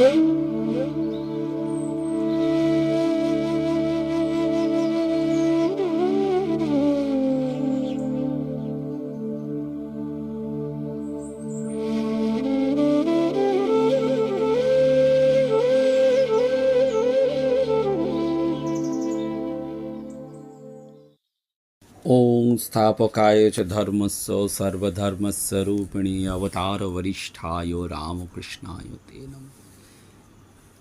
ઓમ સ્થાપકાય ચ ધર્મસ્વ સર્વધર્મ સ્વરૂપિણી અવતાર વરિષ્ઠાય રામકૃષ્ણાય તે નમઃ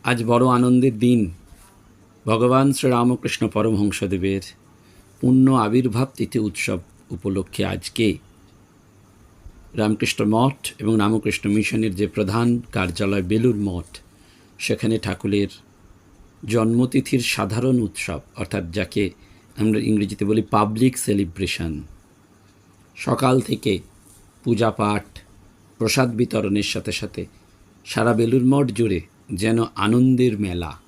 আজ বড় আনন্দের দিন। ভগবান শ্রীরামকৃষ্ণ পরমহংসদেবের পূর্ণ আবির্ভাব তিথি উৎসব উপলক্ষে আজকে রামকৃষ্ণ মঠ এবং রামকৃষ্ণ মিশনের যে প্রধান কার্যালয় বেলুর মঠ, সেখানে ঠাকুরের জন্মতিথির সাধারণ উৎসব, অর্থাৎ যাকে আমরা ইংরেজিতে বলি পাবলিক সেলিব্রেশন সকাল থেকে পূজা পাঠ, প্রসাদ বিতরণের সাথে সাথে সারা বেলুর মঠ জুড়ে যেন আনন্দের মেলা।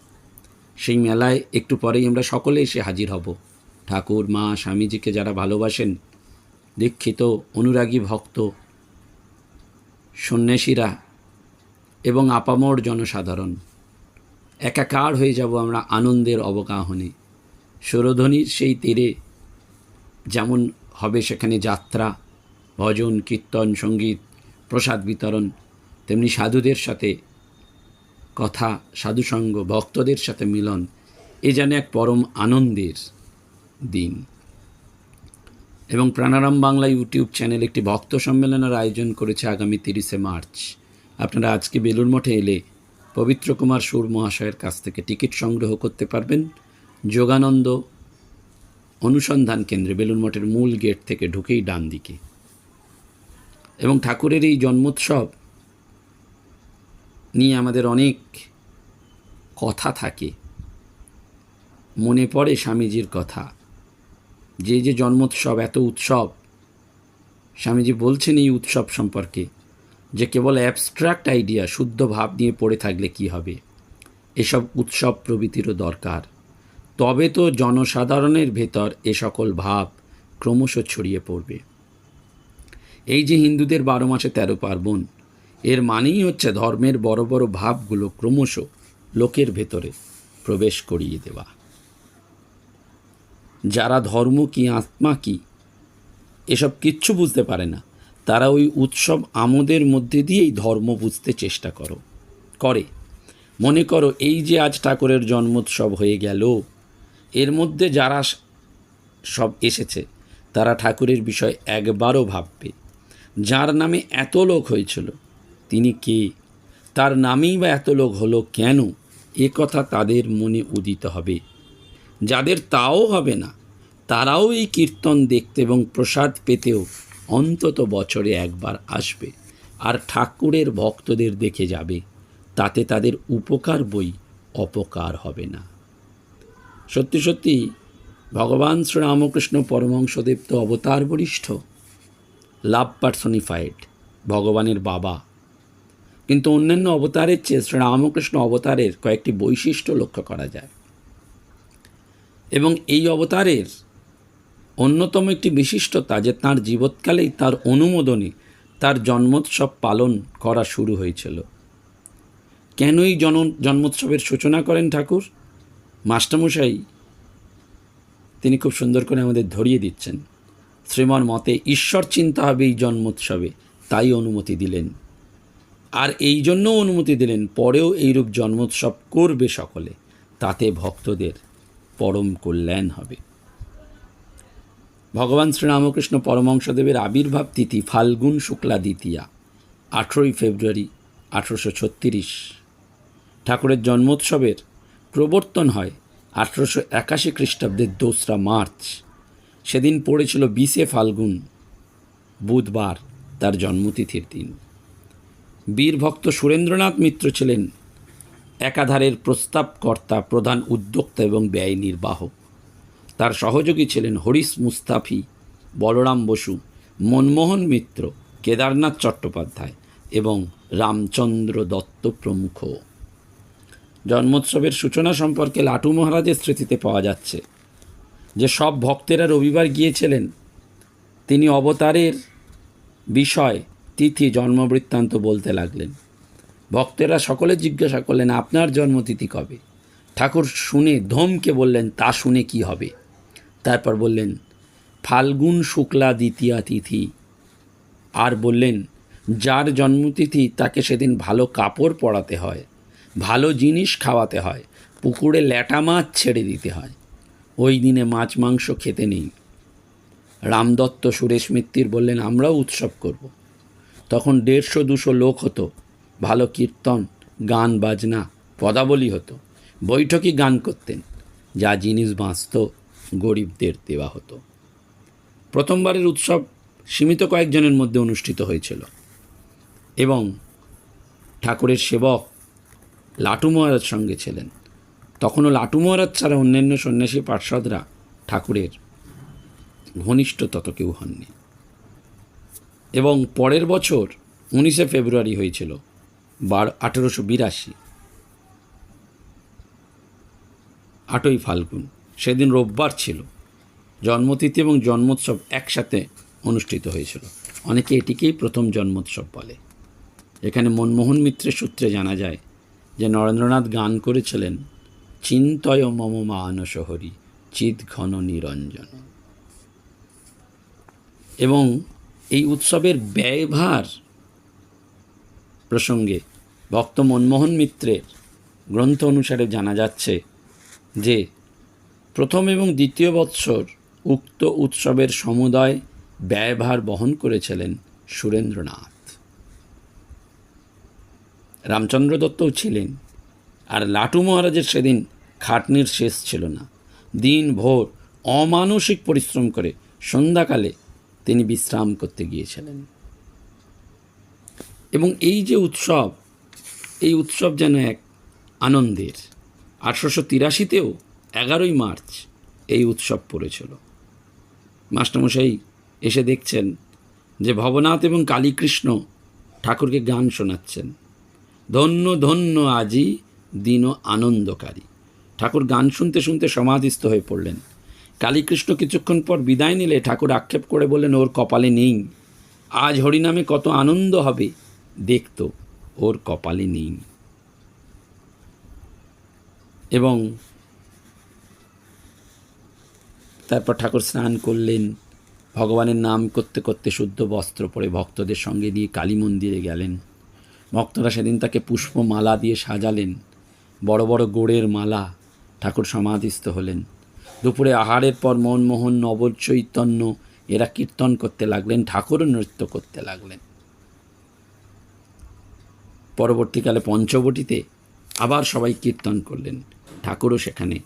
সেই মেলায় একটু পরেই আমরা সকলে এসে হাজির হব। ঠাকুর, মা, স্বামীজিকে যারা ভালোবাসেন, দীক্ষিত, অনুরাগী ভক্ত, সন্ন্যাসীরা এবং আপামর জনসাধারণ, একাকার হয়ে যাব আমরা আনন্দের অবগাহনে সুরধ্বনির সেই তীরে যেমন হবে সেখানে যাত্রা, ভজন, কীর্তন, সংগীত, প্রসাদ বিতরণ, তেমনি সাধুদের সাথে কথা, সাধুসঙ্গ, ভক্তদের সাথে মিলন, এ যেন এক পরম আনন্দের দিন। এবং প্রাণারাম বাংলা ইউটিউব চ্যানেল একটি ভক্ত সম্মেলনের আয়োজন করেছে আগামী তিরিশে মার্চ। আপনারা আজকে বেলুর মঠে এলে পবিত্র কুমার সুর মহাশয়ের কাছ থেকে টিকিট সংগ্রহ করতে পারবেন। যোগানন্দ অনুসন্ধান কেন্দ্রে বেলুন মঠের মূল গেট থেকে ঢুকেই ডান দিকে এবং ঠাকুরের এই জন্মোৎসব নিয়ে আমাদের অনেক কথা থাকে। মনে পড়ে স্বামীজির কথা। যে যে জন্মোৎসব, এত উৎসব। স্বামীজি বলছেন এই উৎসব সম্পর্কে যে কেবল অ্যাবস্ট্রাক্ট আইডিয়া শুদ্ধ ভাব নিয়ে পড়ে থাকলে কি হবে? এসব উৎসব প্রভৃতিরও দরকার। তবে তো জনসাধারণের ভেতর এ সকল ভাব ক্রমশ ছড়িয়ে পড়বে। এই যে হিন্দুদের বারো মাসে তেরো পার্বণ এর মানেই হচ্ছে ধর্মের বড় বড় ভাবগুলো ক্রমশ লোকের ভেতরে প্রবেশ করিয়ে দেওয়া। যারা ধর্ম কি আত্মা কি, এসব কিচ্ছু বুঝতে পারে না। তারা ওই উৎসব আমোদের মধ্যে দিয়েই ধর্ম বুঝতে চেষ্টা করো, করে। মনে করো এই যে আজ ঠাকুরের জন্মোৎসব হয়ে গেল, এর মধ্যে যারা সব এসেছে, তারা ঠাকুরের বিষয় একবারও ভাববে। যার নামে এত লোক হয়েছিল তিনি কে? তার নামেই বা এত লোক হলো কেন? এ কথা তাদের মনে উদিত হবে। যাদের তাও হবে না, তারাও এই কীর্তন দেখতে এবং প্রসাদ পেতেও অন্তত বছরে একবার আসবে আর ঠাকুরের ভক্তদের দেখে যাবে। তাতে তাদের উপকার বই অপকার হবে না। সত্যি সত্যি, ভগবান শ্রীরামকৃষ্ণ পরমহংসদেব তো অবতার বরিষ্ঠ লাভ পার্সনিফাইড ভগবানের বাবা। কিন্তু অন্যান্য অবতারের চেয়ে শ্রীরামকৃষ্ণ অবতারের কয়েকটি বৈশিষ্ট্য লক্ষ্য করা যায়। এবং এই অবতারের অন্যতম একটি বিশিষ্টতা যে তাঁর জীবৎকালেই তার অনুমোদনে তার জন্মোৎসব পালন করা শুরু হয়েছিল। কেনই জন, জন্মোৎসবের সূচনা করেন ঠাকুর? মাস্টারমশাই, তিনি খুব সুন্দর করে আমাদের ধরিয়ে দিচ্ছেন। শ্রীমন মতে ঈশ্বর চিন্তা হবে এই জন্মোৎসবে, তাই অনুমতি দিলেন। আর এই জন্য অনুমতি দিলেন, পরেও এইরূপ জন্মোৎসব করবে সকলে, তাতে ভক্তদের পরম কল্যাণ হবে। ভগবান শ্রীরামকৃষ্ণ পরমংশদেবের আবির্ভাব তিথি ফাল্গুন শুক্লা দ্বিতীয়া, আঠেরোই ফেব্রুয়ারি আঠেরোশো ছত্রিশ। ঠাকুরের জন্মোৎসবের প্রবর্তন হয় আঠেরোশো একাশি খ্রিস্টাব্দের দোসরা মার্চ। সেদিন পড়েছিল বিশে ফাল্গুন, বুধবার তার জন্মতিথির দিন। বীরভক্ত সুরেন্দ্রনাথ মিত্র ছিলেন একাধারের প্রস্তাবকর্তা, প্রধান উদ্যোক্তা এবং ব্যয় নির্বাহক। তার সহযোগী ছিলেন হরিশ মুস্তাফি, বলরাম বসু, মনমোহন মিত্র, কেদারনাথ চট্টোপাধ্যায় এবং রামচন্দ্র দত্ত প্রমুখ জন্মোৎসবের সূচনা সম্পর্কে লাটু মহারাজের স্মৃতিতে পাওয়া যাচ্ছে যে সব ভক্তেরা রবিবার গিয়েছিলেন। তিনি অবতারের বিষয় তিথি জন্মবৃত্তান্ত বলতে লাগলেন। ভক্তেরা সকলে জিজ্ঞাসা করলেন, আপনার জন্মতিথি কবে? ঠাকুর শুনে ধমকে বললেন, তা শুনে কি হবে? তারপর বললেন, ফাল্গুন শুক্লা দ্বিতীয়া তিথি। আর বললেন, যার জন্মতিথি, তাকে সেদিন ভালো কাপড় পরাতে হয়, ভালো জিনিস খাওয়াতে হয়, পুকুরে ল্যাটা মাছ ছেড়ে দিতে হয়। ওই দিনে মাছ মাংস খেতে নেই। রামদত্ত সুরেশ মিত্তির বললেন, আমরাও উৎসব করব। তখন দেড়শো দুশো লোক হতো। ভালো কীর্তন, গান, বাজনা, পদাবলী হতো। বৈঠকি গান করতেন, যা জিনিস বাঁচত, গরিবদের দেওয়া হতো। প্রথমবারের উৎসব সীমিত কয়েকজনের মধ্যে অনুষ্ঠিত হয়েছিল। এবং ঠাকুরের সেবক লাটু মহারাজ সঙ্গে ছিলেন। তখনও লাটু মহারাজ ছাড়া অন্যান্য সন্ন্যাসী পার্ষদরা ঠাকুরের ঘনিষ্ঠ তত কেউ হননি। এবং পরের বছর উনিশে ফেব্রুয়ারি হয়েছিল, বার আঠেরোশো বিরাশি। আটই ফাল্গুন, সেদিন রোববার ছিল। জন্মতিথি এবং জন্মোৎসব একসাথে অনুষ্ঠিত হয়েছিল। অনেকে এটিকেই প্রথম জন্মোৎসব বলে। এখানে মনমোহন মিত্রের সূত্রে জানা যায় যে নরেন্দ্রনাথ গান করেছিলেন, চিন্তয় মম মানসহরি চিৎ ঘন নিরঞ্জন। এবং এই উৎসবের ব্যয়ভার প্রসঙ্গে ভক্ত মনমোহন মিত্রের গ্রন্থ অনুসারে জানা যাচ্ছে যে প্রথম এবং দ্বিতীয় বৎসর উক্ত উৎসবের সমুদয় ব্যয়ভার বহন করেছিলেন সুরেন্দ্রনাথ। রামচন্দ্র দত্তও ছিলেন আর লাটু মহারাজের সেদিন খাটনির শেষ ছিল না। দিন ভোর অমানসিক পরিশ্রম করে সন্ধ্যাকালে তিনি বিশ্রাম করতে গিয়েছিলেন। এবং এই যে উৎসব, এই উৎসব যেন এক আনন্দের। আঠারোশো তিরাশিতেও এগারোই মার্চ এই উৎসব পড়েছিল। মাস্টারমশাই এসে দেখছেন যে ভবনাথ এবং কালীকৃষ্ণ ঠাকুরকে গান শোনাচ্ছেন। ধন্য ধন্য আজি দিন আনন্দকারী। ঠাকুর গান শুনতে শুনতে সমাধিস্থ হয়ে পড়লেন। কালীকৃষ্ণ কিছুক্ষণ পর বিদায় নিলে ঠাকুর আক্ষেপ করে বললেন, ওর কপালে নেই। আজ হরিনামে কত আনন্দ হবে। দেখত ওর কপালে নেই। এবং তারপর ঠাকুর স্নান করলেন। ভগবানের নাম করতে করতে শুদ্ধ বস্ত্র পরে ভক্তদের সঙ্গে দিয়ে কালী মন্দিরে গেলেন। ভক্তরা সেদিন তাকে পুষ্পমালা দিয়ে সাজালেন। বড় বড় গোড়ের মালা ঠাকুর সমাধিস্থ হলেন। দুপুরে আহারের পর মনমোহন নবর চৈতন্য এরা কীর্তন করতে লাগলেন, ঠাকুরও নৃত্য করতে লাগলেন। পরবর্তীকালে পঞ্চবটিতে আবার সবাই কীর্তন করলেন, ঠাকুরও সেখানে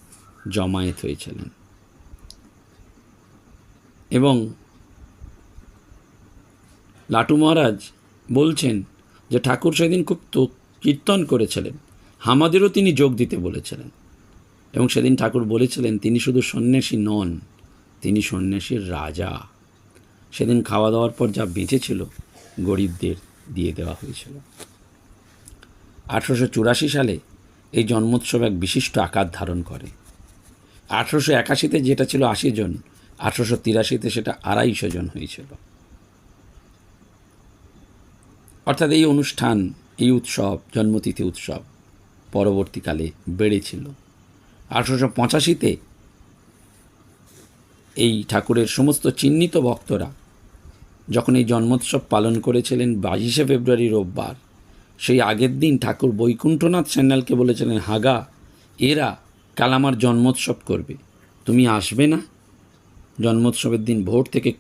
জমায়েত হয়েছিলেন। এবং লাটু মহারাজ বলছেন যে ঠাকুর সেদিন খুব তো, কীর্তন করেছিলেন আমাদেরও তিনি যোগ দিতে বলেছিলেন। এবং সেদিন ঠাকুর বলেছিলেন, তিনি শুধু সন্ন্যাসী নন, তিনি সন্ন্যাসীর রাজা। সেদিন খাওয়া দাওয়ার পর যা বেঁচেছিল গরিবদের দিয়ে দেওয়া হয়েছিল। আঠেরোশো চুরাশি সালে এই জন্মোৎসব এক বিশিষ্ট আকার ধারণ করে। আঠেরোশো একাশিতে যেটা ছিল আশি জন, আঠেরোশো তিরাশিতে সেটা আড়াইশো জন হয়েছিল। অর্থাৎ এই অনুষ্ঠান, এই উৎসব, জন্মতিথি উৎসব পরবর্তীকালে বেড়েছিল। আঠেরোশো পঁচাশিতে এই ঠাকুরের সমস্ত চিহ্নিত ভক্তরা যখন এই জন্মোৎসব পালন করেছিলেন বাইশে ফেব্রুয়ারি রোববার, সেই আগের দিন ঠাকুর বৈকুণ্ঠনাথ স্যান্যালকে বলেছিলেন, হাগা, এরা কাল আমার জন্মোৎসব করবে। তুমি আসবে না? জন্মোৎসবের দিন ভোর থেকে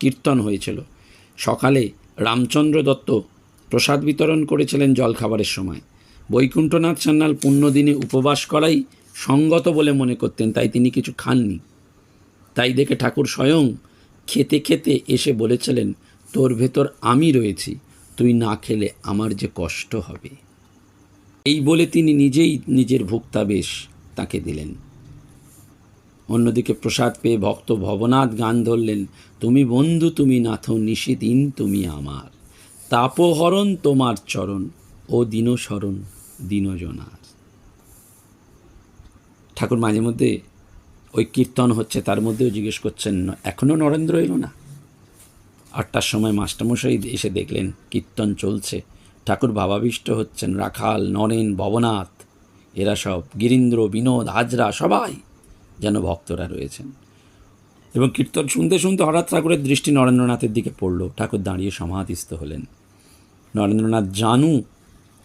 কীর্তন হয়েছিল। সকালে রামচন্দ্র দত্ত প্রসাদ বিতরণ করেছিলেন জলখাবারের সময়। বৈকুণ্ঠনাথ সান্যাল পুণ্যদিনে উপবাস করাই সঙ্গত বলে মনে করতেন, তাই তিনি কিছু খাননি। তাই দেখে ঠাকুর স্বয়ং খেতে খেতে এসে বলেছিলেন, তোর ভেতর আমি রয়েছি, তুই না খেলে আমার যে কষ্ট হবে। এই বলে তিনি নিজেই নিজের ভুক্তাবেশ তাকে দিলেন। অন্যদিকে প্রসাদ পেয়ে ভক্ত ভবনাথ গান ধরলেন, তুমি বন্ধু, তুমি নাথ, নিশিদিন তুমি আমার। তাপহরণ তোমার চরণ, ও দিনস্মরণ দিনজনার। ঠাকুর মাঝে মধ্যে ওই কীর্তন হচ্ছে, তার মধ্যেও জিজ্ঞেস করছেন এখনও নরেন্দ্র এলো না? আটটার সময় মাস্টারমশাই এসে দেখলেন, কীর্তন চলছে। ঠাকুর ভাবাবিষ্ট হচ্ছেন, রাখাল, নরেন, ভবনাথ, এরা সব, গিরীন্দ্র, বিনোদ, হাজরা, সবাই যেন ভক্তরা রয়েছেন। এবং কীর্তন শুনতে শুনতে হঠাৎ ঠাকুরের দৃষ্টি নরেন্দ্রনাথের দিকে পড়ল। ঠাকুর দাঁড়িয়ে সমাধিস্থ হলেন। নরেন্দ্রনাথ জানু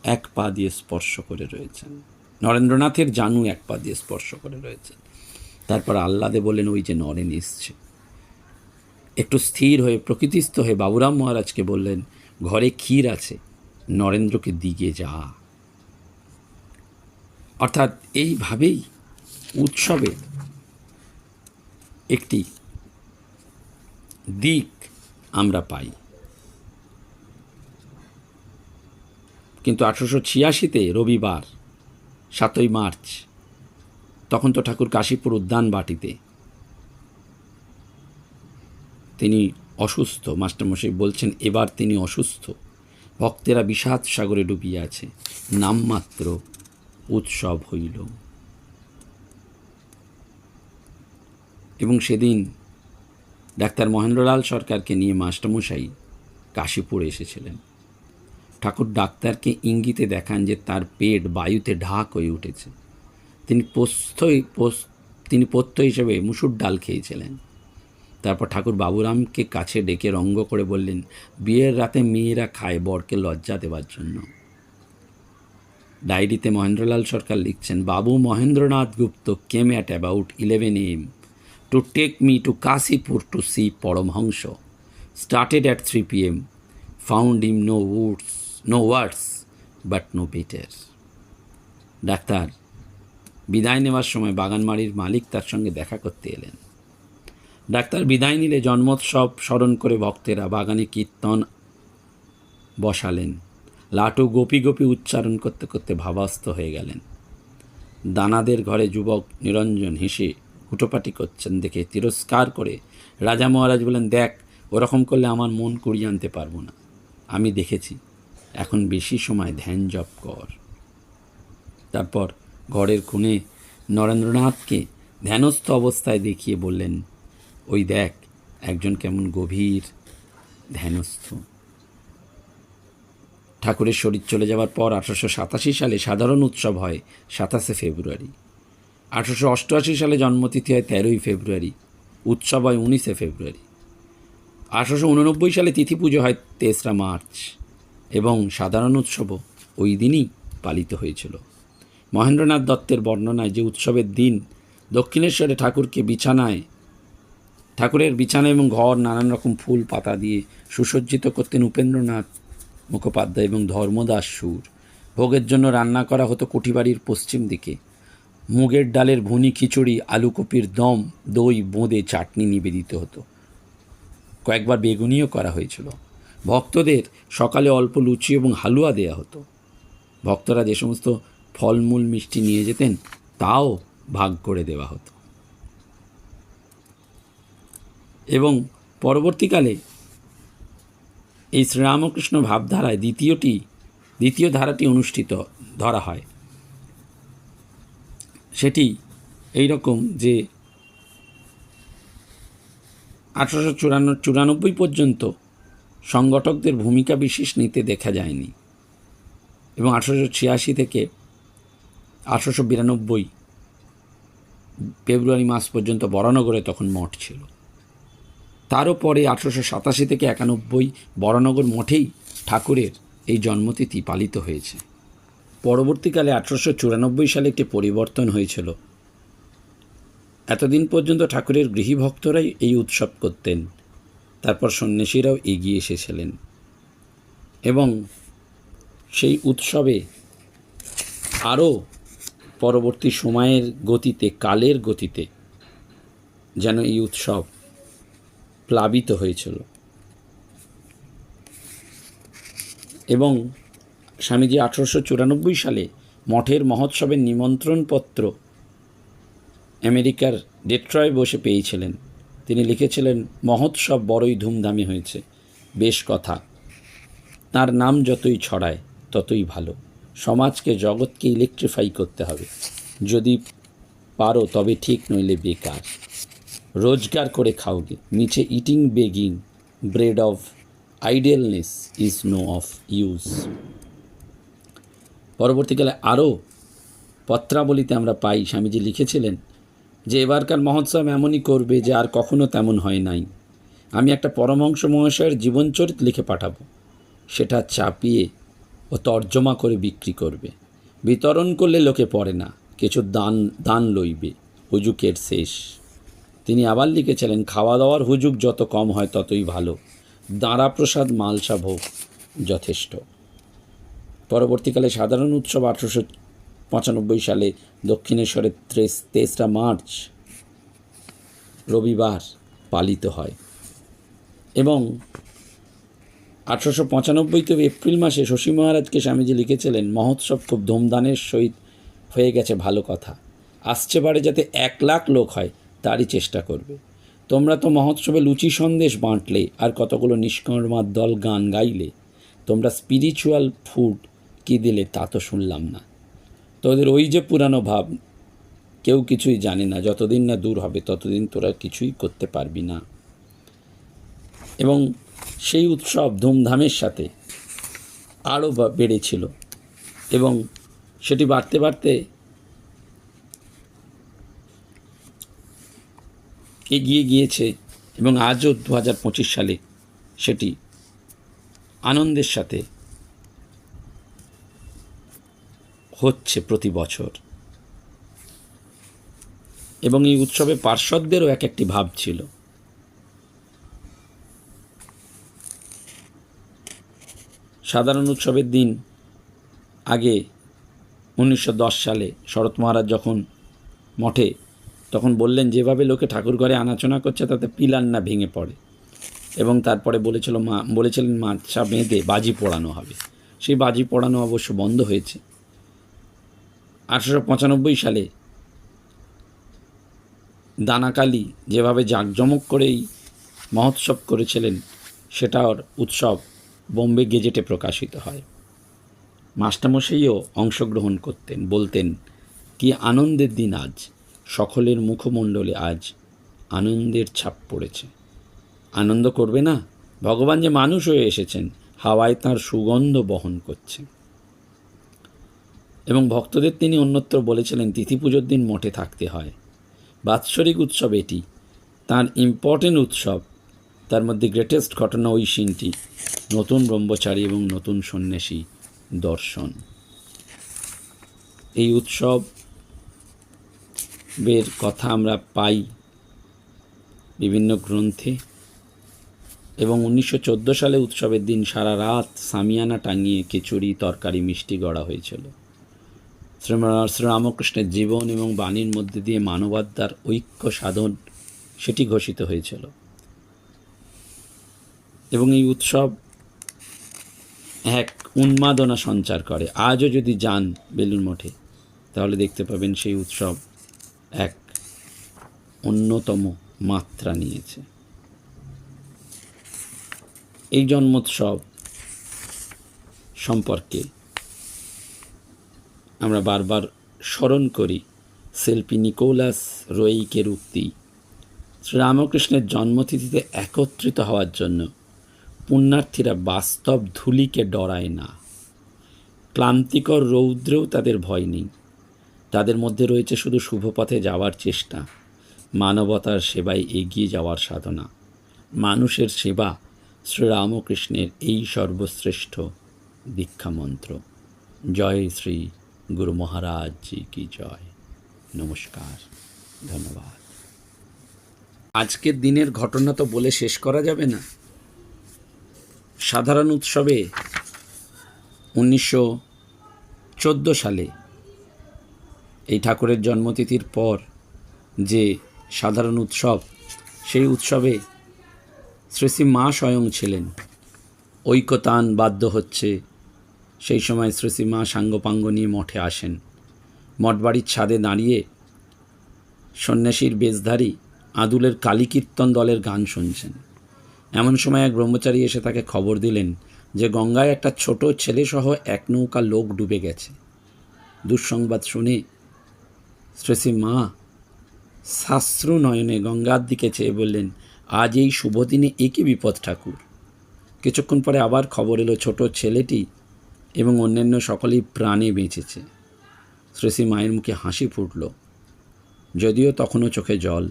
এক পা দিয়ে স্পর্শ করে রয়েছেন। নরেন্দ্রনাথের জানু এক পা দিয়ে স্পর্শ করে রয়েছেন তারপর আহ্লাদে বললেন, ওই যে নরেন এসছে। একটু স্থির হয়ে, প্রকৃতিস্থ হয়ে বাবুরাম মহারাজকে বললেন, ঘরে ক্ষীর আছে, নরেন্দ্রকে দিকে যা। অর্থাৎ এইভাবেই উৎসবে একটি দিক আমরা পাই। কিন্তু আঠেরোশো ছিয়াশিতে রবিবার সাতই মার্চ। তখন তো ঠাকুর কাশীপুর উদ্যান বাটিতে। তিনি অসুস্থ, মাস্টারমশাই বলছেন, এবার তিনি অসুস্থ। ভক্তেরা বিষাদ সাগরে ডুবিয়ে আছে। নামমাত্র উৎসব হইল। এবং সেদিন ডাক্তার মহেন্দ্রলাল সরকারকে নিয়ে মাস্টারমশাই কাশীপুর এসেছিলেন। ঠাকুর ডাক্তারকে ইঙ্গিতে দেখান যে তার পেট বায়ুতে ঢাক হয়ে উঠেছে। তিনি পোস্থই পোস- তিনি পথ্য হিসেবে মুসুর ডাল খেয়েছিলেন। তারপর ঠাকুর বাবুরামকে কাছে ডেকে রঙ্গ করে বললেন, বিয়ের রাতে মেয়েরা খায় বরকে লজ্জা দেওয়ার জন্য। ডায়েরিতে মহেন্দ্রলাল সরকার লিখছেন, Babu Mahendranath Gupta, came at about eleven M, to take me to Kashipur to see Paramahansa, started at three P M, found him no woods no words but no better doctor, বিদায় নেওয়ার সময় বাগানবাড়ির মালিক তার সঙ্গে দেখা করতে এলেন। Doctor বিদায় নিলে জন্মোৎসব স্মরণ করে ভক্তেরা বাগানে কীর্তন বসালেন। লাটু গোপী গোপী উচ্চারণ করতে করতে ভাবাস্ত হয়ে গেলেন। দানাদের ঘরে যুবক নিরঞ্জন হেসে হুটোপাটি করছেন দেখে তিরস্কার করে রাজা মহারাজ বলেন, দেখ, ওরকম করলে আমার মন কুড়িয়ে আনতে পারব না। আমি দেখেছি এখন বেশি সময় ধ্যান জপ কর। তারপর ঘরের কোণে নরেন্দ্রনাথকে ধ্যানস্থ অবস্থায় দেখিয়ে বললেন, ওই দেখ, একজন কেমন গভীর ধ্যানস্থ। ঠাকুরের শরীর চলে যাওয়ার পর আঠারোশো সাতাশি সালে সাধারণ উৎসব হয় সাতাশে ফেব্রুয়ারি। আঠারোশো অষ্টআশি সালে জন্মতিথি হয় তেরোই ফেব্রুয়ারি, উৎসব হয় উনিশে ফেব্রুয়ারি। আঠারোশো উননব্বই সালে তিথি পুজো হয় তেসরা মার্চ। এবং সাধারণ উৎসবও ওই দিনই পালিত হয়েছিল। মহেন্দ্রনাথ দত্তের বর্ণনায় যে উৎসবের দিন, দক্ষিণেশ্বরে ঠাকুরকে বিছানায়, ঠাকুরের বিছানা এবং ঘর নানান রকম ফুল, পাতা দিয়ে সুসজ্জিত করতেন উপেন্দ্রনাথ মুখোপাধ্যায় এবং ধর্মদাস সুর। ভোগের জন্য রান্না করা হতো কুঠিবাড়ির পশ্চিম দিকে। মুগের ডালের ভুনি খিচুড়ি, আলু কপির দম, দই, বোঁদে, চাটনি নিবেদিত হতো। কয়েকবার বেগুনিও করা হয়েছিল। ভক্তদের সকালে অল্প লুচি এবং হালুয়া দেয়া হতো। ভক্তরা যে সমস্ত ফলমূল, মিষ্টি নিয়ে যেতেন, তাও ভাগ করে দেওয়া হতো। এবং পরবর্তীকালে এই শ্রীরামকৃষ্ণ ভাবধারায় দ্বিতীয়টি, দ্বিতীয় ধারাটি অনুষ্ঠিত ধরা হয়। সেটি এই রকম যে আঠারোশো চুরানব্বই পর্যন্ত সংগঠকদের ভূমিকা বিশেষ নিতে দেখা যায়নি। এবং আঠারোশো ছিয়াশি থেকে আঠারোশো বিরানব্বই ফেব্রুয়ারি মাস পর্যন্ত বরানগরে তখন মঠ ছিল। তারও পরে আঠারোশো সাতাশি থেকে একানব্বই বরানগর মঠেই ঠাকুরের এই জন্মতিথি পালিত হয়েছে। পরবর্তীকালে আঠারোশো চুরানব্বই সালে একটি পরিবর্তন হয়েছিল। এতদিন পর্যন্ত ঠাকুরের গৃহী ভক্তরাই এই উৎসব করতেন। তারপর সন্ন্যাসীরাও এগিয়ে এসেছিলেন। এবং সেই উৎসবে আরও পরবর্তী সময়ের গতিতে, কালের গতিতে যেন এই উৎসব প্লাবিত হয়েছিল। এবং স্বামীজি আঠারোশো চুরানব্বই সালে মঠের মহোৎসবের নিমন্ত্রণপত্র আমেরিকার ডেট্রয় বসে পেয়েছিলেন। তিনি লিখেছিলেন, মহোৎসব বড়ই ধুমধামে হয়েছে। বেশ কথা। তার নাম যতই ছড়ায়, ততই ভালো। সমাজকে জগৎকে ইলেকট্রিফাই করতে হবে। যদি পারো তবে ঠিক নইলে বেকার। রোজগার করে খাওগে। নিচে eating begging bread of idealness is no of use পরবর্তীকালে আরও পত্রাবলিতে আমরা পাই, স্বামীজি লিখেছিলেন যে এবারকার মহোৎসব এমনই করবে যে আর কখনো তেমন হয় নাই। আমি একটা পরমহংস মহাশয়ের জীবনচরিত লিখে পাঠাবো। সেটা চাপিয়ে ও তর্জমা করে বিক্রি করবে। বিতরণ করলে লোকে পড়ে না, কিছু দান দান লইবে, হুজুকের শেষ। তিনি আবার লিখেছিলেন খাওয়া দাওয়ার হুজুক যত কম হয় ততই ভালো। দাঁড়া প্রসাদ মালসা ভোগ যথেষ্ট। পরবর্তীকালে সাধারণ উৎসব আঠারোশো পঁচানব্বই সালে দক্ষিণেশ্বরের তেসরা মার্চ রবিবার পালিত হয় এবং আঠারোশো পঁচানব্বইতে এপ্রিল মাসে শশী মহারাজকে স্বামীজি লিখেছিলেন, মহোৎসব খুব ধুমধানের সহিত হয়ে গেছে, ভালো কথা। আসছে বারে যাতে এক লাখ লোক হয়, তারই চেষ্টা করবে। তোমরা তো মহোৎসবে লুচি সন্দেশ বাঁটলে আর কতগুলো নিষ্কর্মার দল গান গাইলে। তোমরা স্পিরিচুয়াল ফুড কি দিলে তা তো শুনলাম না। তোদের ওই যে পুরানো ভাব, কেউ কিছুই জানে না। যতদিন না দূর হবে, ততদিন তোরা কিছুই করতে পারবি না। এবং সেই উৎসব ধুমধামের সাথে আরও বেড়েছিল এবং সেটি বাড়তে বাড়তে এগিয়ে গিয়েছে এবং আজও দু হাজার পঁচিশ সালে সেটি আনন্দের সাথে হচ্ছে প্রতি বছর। এবং এই উৎসবে পার্শ্বদেরও এক একটি ভাব ছিল। সাধারণ উৎসবের দিন আগে উনিশশো দশ সালে শরৎ মহারাজ যখন মঠে, তখন বললেন, যেভাবে লোকে ঠাকুর ঘরে আনাচনা করছে, তাতে পিলার না ভেঙে পড়ে। এবং তারপরে বলেছিল মা, বলেছিলেন মাছা বেঁধে বাজি পোড়ানো হবে। সেই বাজি পোড়ানো অবশ্য বন্ধ হয়েছে। আঠেরোশো পঁচানব্বই সালে দানাকালি যেভাবে জাঁকজমক করেই মহোৎসব করেছিলেন, সেটার উৎসব বোম্বে গেজেটে প্রকাশিত হয়। মাস্টারমশাইও অংশগ্রহণ করতেন, বলতেন, কি আনন্দের দিন আজ, সকলের মুখমণ্ডলে আজ আনন্দের ছাপ পড়েছে। আনন্দ করবে না? ভগবান যে মানুষ হয়ে এসেছেন, হাওয়ায় তার সুগন্ধ বহন করছে। ভক্তদের তিনি অন্যত্র বলেছিলেন তিথি পুজোর দিন মঠে থাকতে হয়। বাৎসরিক উৎসব এটি। তার ইম্পর্টেন্ট উৎসব। তার মধ্যে গ্রেটেস্ট ঘটনা ওই সিনটি। নতুন ব্রহ্মচারী এবং নতুন সন্ন্যাসী দর্শন। এই উৎসব বের কথা আমরা পাই বিভিন্ন গ্রন্থে এবং উনিশশো চোদ্দ সালে উৎসবের দিন সারা রাত সামিয়ানা টাঙিয়ে খিচুড়ি, তরকারি, মিষ্টি গড়া হয়েছিল। শ্রীরামকৃষ্ণের জীবন এবং বাণীর মধ্যে দিয়ে মানবাত্মার ঐক্য সাধন সেটি ঘোষিত হয়েছিল। এবং এই উৎসব এক উন্মাদনা সঞ্চার করে। আজও যদি যান বেলুন মঠে, তাহলে দেখতে পাবেন সেই উৎসব এক অন্যতম মাত্রা নিয়েছে। এই জন্মোৎসব সম্পর্কে আমরা বারবার স্মরণ করি শিল্পী নিকোলাস রোইকের উক্তি। শ্রীরামকৃষ্ণের জন্মতিথিতে একত্রিত হওয়ার জন্য পুণ্যার্থীরা বাস্তব ধুলিকে ডরায় না। ক্লান্তিকর রৌদ্রেও তাদের ভয় নেই। তাদের মধ্যে রয়েছে শুধু শুভ পথে যাওয়ার চেষ্টা, মানবতার সেবায় এগিয়ে যাওয়ার সাধনা। মানুষের সেবা শ্রীরামকৃষ্ণের এই সর্বশ্রেষ্ঠ দীক্ষামন্ত্র। জয় শ্রী গুরু মহারাজ জি কি জয়। নমস্কার, ধন্যবাদ। আজকের দিনের ঘটনা তো বলে শেষ করা যাবে না। সাধারণ উৎসবে উনিশশো চোদ্দ সালে এই ঠাকুরের জন্মতিথির পর যে সাধারণ উৎসব, সেই উৎসবে শ্রী শ্রী মা স্বয়ং ছিলেন। ঐকতান বাদ্য হচ্ছে সেই সময় শ্রী শ্রী মা সাঙ্গপাঙ্গ নিয়ে মঠে আসেন। মঠবাড়ির ছাদে দাঁড়িয়ে সন্ন্যাসীর বেশধারী আদুলের কালী কীর্তন দলের গান শুনছেন। এমন সময় এক ব্রহ্মচারী এসে তাকে খবর দিলেন যে গঙ্গায় একটা ছোট ছেলেসহ এক নৌকা লোক ডুবে গেছে। দুঃসংবাদ শুনে শ্রেষী মা শাস্ত্র নয়নে গঙ্গার দিকে চেয়ে বললেন, আজ এই শুভ দিনে একই বিপদ ঠাকুর? কিছুক্ষণ পরে আবার খবর এলো, ছোট ছেলেটি এবং অন্যান্য সকলেই প্রাণে বেঁচেছে। শ্রী শ্রী মায়ের মুখে হাসি ফুটল। যদিও তখনও চোখে জল।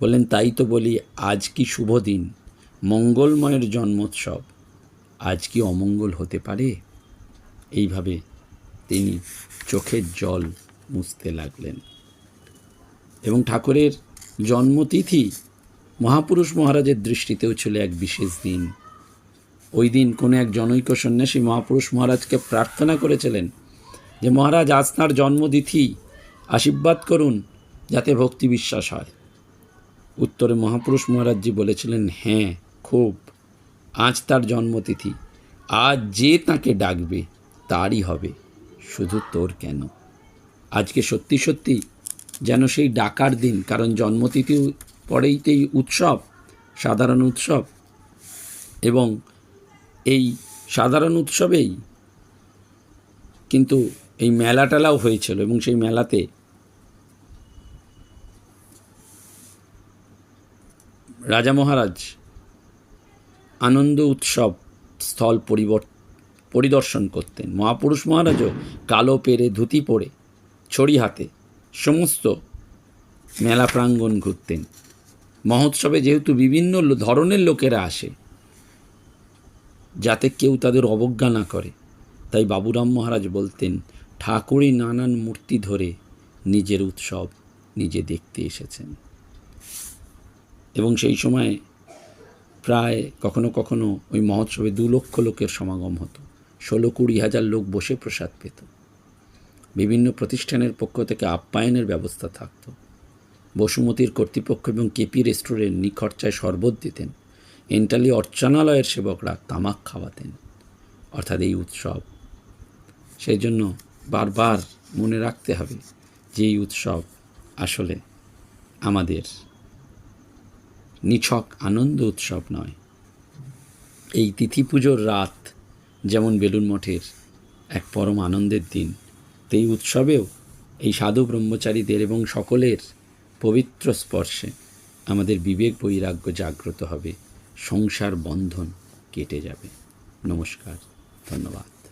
বললেন, তাই তো বলি, আজ কি শুভ দিন? মঙ্গলময়ের জন্মোৎসব। আজ কি অমঙ্গল হতে পারে? এইভাবে তিনি চোখের জল মুছতে লাগলেন। এবং ঠাকুরের জন্মতিথি মহাপুরুষ মহারাজের দৃষ্টিতেও ছিল এক বিশেষ দিন। ওই দিন কোনো এক জনৈক সন্ন্যাসী মহাপুরুষ মহারাজকে প্রার্থনা করেছিলেন যে, মহারাজ, আজ জন্মতিথি। আশীর্বাদ করুন যাতে ভক্তি বিশ্বাস হয়। উত্তরে মহাপুরুষ মহারাজজি বলেছিলেন হ্যাঁ খুব। আজ তার জন্মতিথি। আজ যে তাকে ডাকবে, তারই হবে। শুধু তোর কেন? আজকে সত্যি সত্যি যেন সেই ডাকার দিন, কারণ জন্মতিথি পরেই তো উৎসব, সাধারণ উৎসব। এবং এই সাধারণ উৎসবেই। কিন্তু এই মেলা টেলাও হয়েছিল এবং সেই মেলাতে রাজা মহারাজ আনন্দ উৎসব স্থল পরিদর্শন করতেন। মহাপুরুষ মহারাজও কালো পেরে ধুতি পরে ছড়ি হাতে সমস্ত মেলা প্রাঙ্গণ ঘুরতেন। মহোৎসবে যেহেতু বিভিন্ন ধরনের লোকেরা আসে যাতে কেউ তাদের অবজ্ঞা না করে। তাই বাবুরাম মহারাজ বলতেন, ঠাকুরই নানান মূর্তি ধরে নিজের উৎসব নিজে দেখতে এসেছেন। এবং সেই সময় প্রায় কখনো কখনো ওই মহোৎসবে দু লক্ষ লোকের সমাগম হতো। ষোলো কুড়ি হাজার লোক বসে প্রসাদ পেত। বিভিন্ন প্রতিষ্ঠানের পক্ষ থেকে আপ্যায়নের ব্যবস্থা থাকতো। বসুমতীর কর্তৃপক্ষ এবং কেপি রেস্টুরেন্ট নিখরচায় শরবত দিতেন। এন্টালি অর্চনালয়ের সেবকরা তামাক খাওয়াতেন, অর্থাৎ এই উৎসব। সেই জন্য বারবার মনে রাখতে হবে যে এই উৎসব আসলে আমাদের নিছক আনন্দ উৎসব নয়। এই তিথি পুজোর রাত যেমন বেলুন মঠের এক পরম আনন্দের দিন এই উৎসবেও এই সাধু ব্রহ্মচারীদের এবং সকলের পবিত্র স্পর্শে আমাদের বিবেক বৈরাগ্য জাগ্রত হবে। সংসার বন্ধন কেটে যাবে। নমস্কার ধন্যবাদ।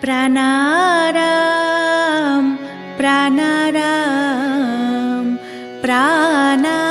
প্রাণারাম প্রাণারাম প্রাণারাম।